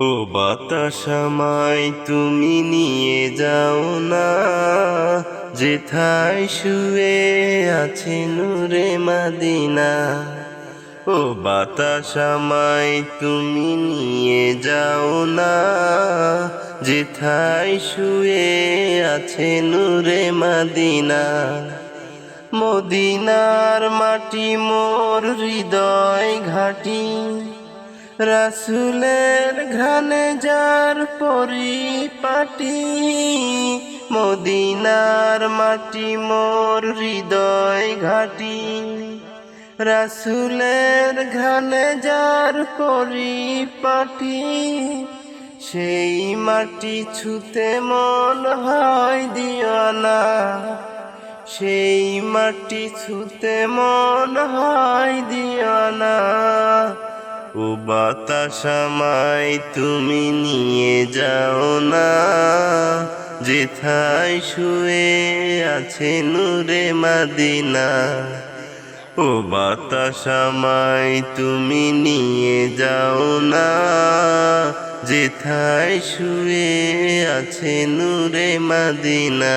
ও বাতাসামাই তুমি নিয়ে যাও না। যেথায় শুয়ে আছে নূরে মাদিনা। ও বাতাসামাই তুমি নিয়ে যাও না। যেথায় শুয়ে আছে নূরে মাদিনা। মদিনার মাটি মোর হৃদয় ঘাটি। রাসুলের ঘানে যার পরিপাটি, মদিনার মাটি মোর হৃদয় ঘাটি। রাসুলের ঘানে যার পরিপাটি, সেই মাটি ছুতে মন হয় দিওয়ানা। সেই মাটি ছুতে মন হয় দিওয়ানা। ও বাতাসামাই তুমি নিয়ে যাও না। যেথায় শুয়ে আছে নূরে মাদিনা। ও বাতাসামাই তুমি নিয়ে যাও না। যেথায় শুয়ে আছে নূরে মাদিনা।